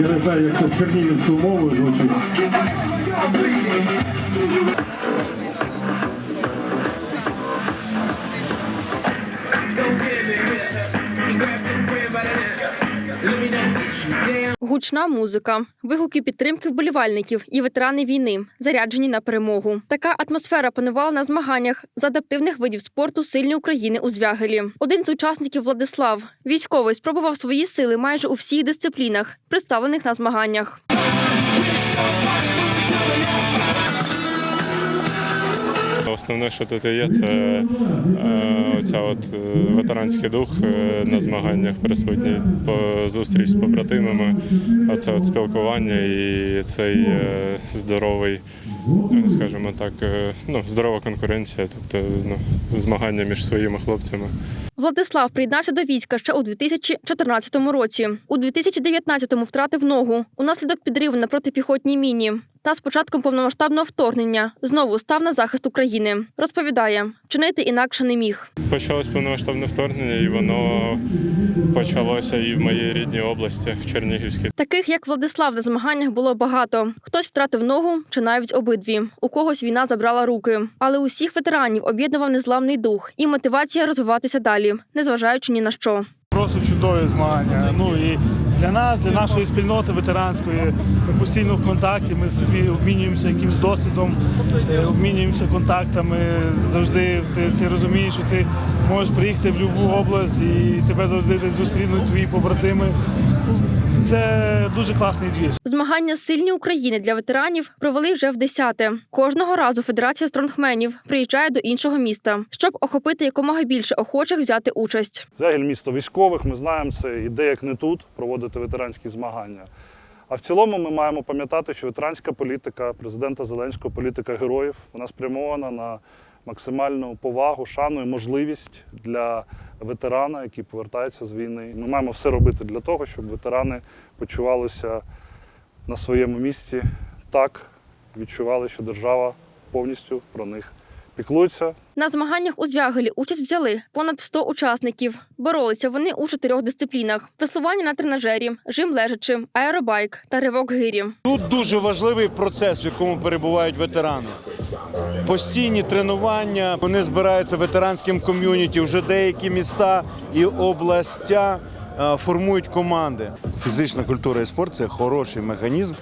Я не знаю, як це чернігівською мовою звучить. Гучна музика, вигуки підтримки вболівальників і ветерани війни, заряджені на перемогу. Така атмосфера панувала на змаганнях з адаптивних видів спорту сильні України у Звягелі. Один з учасників Владислав, військовий, спробував свої сили майже у всіх дисциплінах, представлених на змаганнях. Основне, що тут є, це е, оця от е, ветеранський дух е, на змаганнях присутній, зустріч з побратимами, оце от спілкування і цей здоровий, скажімо так, ну, здорова конкуренція, тобто ну, змагання між своїми хлопцями. Владислав приєднався до війська ще у 2014 році. У 2019-му втратив ногу унаслідок підриву на протипіхотній міні. Та з початком повномасштабного вторгнення знову став на захист України. Розповідає, вчинити інакше не міг. Почалось повномасштабне вторгнення, і воно почалося і в моїй рідній області, в Чернігівській. Таких як Владислав на змаганнях було багато. Хтось втратив ногу чи навіть обидві. У когось війна забрала руки. Але усіх ветеранів об'єднував незламний дух і мотивація розвиватися далі, незважаючи ні на що. Просто чудові змагання. Ну і для нас, для нашої спільноти ветеранської, ми постійно в контакті. Ми собі обмінюємося якимсь досвідом, е, обмінюємося контактами. Завжди ти, ти розумієш, що ти можеш приїхати в будь-яку область і тебе завжди десь зустрінуть твої побратими. Це дуже класний двіж. Змагання Сильні України для ветеранів провели вже в десяте. Кожного разу Федерація стронгменів приїжджає до іншого міста, щоб охопити якомога більше охочих взяти участь. Зегель місто військових, ми знаємо, це іде як не тут проводити ветеранські змагання. А в цілому ми маємо пам'ятати, що ветеранська політика президента Зеленського, політика героїв, вона спрямована на максимальну повагу, шану і можливість для ветерана, який повертається з війни. Ми маємо все робити для того, щоб ветерани почувалися на своєму місці так, відчували, що держава повністю про них піклується, На змаганнях у Звягелі участь взяли понад 100 учасників. Боролися вони у чотирьох дисциплінах: веслування на тренажері, жим лежачи, аеробайк та ривок гирі. Тут дуже важливий процес, в якому перебувають ветерани. Постійні тренування, вони збираються ветеранським ком'юніті. Вже деякі міста і областя е, формують команди. Фізична культура і спорт це хороший механізм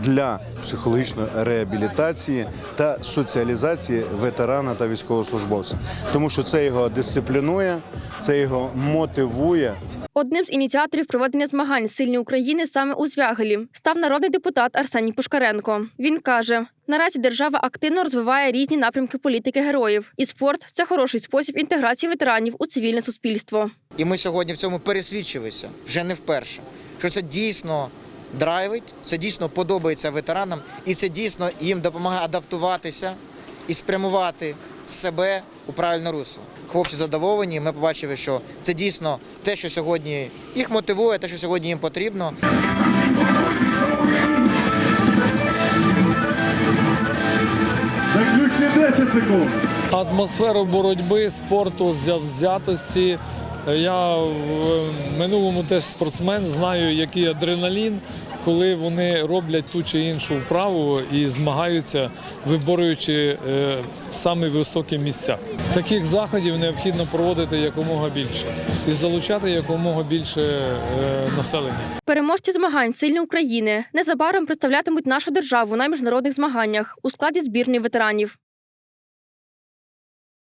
для психологічної реабілітації та соціалізації ветерана та військовослужбовця, тому що це його дисциплінує, це його мотивує. Одним з ініціаторів проведення змагань Сильні України саме у Звягелі став народний депутат Арсеній Пушкаренко. Він каже: наразі держава активно розвиває різні напрямки політики героїв, і спорт це хороший спосіб інтеграції ветеранів у цивільне суспільство. І ми сьогодні в цьому пересвідчилися вже не вперше. Що це дійсно драйвить, це дійсно подобається ветеранам, і це дійсно їм допомагає адаптуватися і спрямувати себе у правильне русло. Хлопці задоволені. Ми побачили, що це дійсно те, що сьогодні їх мотивує, те, що сьогодні їм потрібно. Заключні 10 секунд. атмосферу боротьби, спорту, завзятості. Я в минулому теж спортсмен, знаю, який адреналін, коли вони роблять ту чи іншу вправу і змагаються, виборюючи е, самі високі місця. Таких заходів необхідно проводити якомога більше і залучати якомога більше е, населення. Переможці змагань Сильні України незабаром представлятимуть нашу державу на міжнародних змаганнях у складі збірної ветеранів.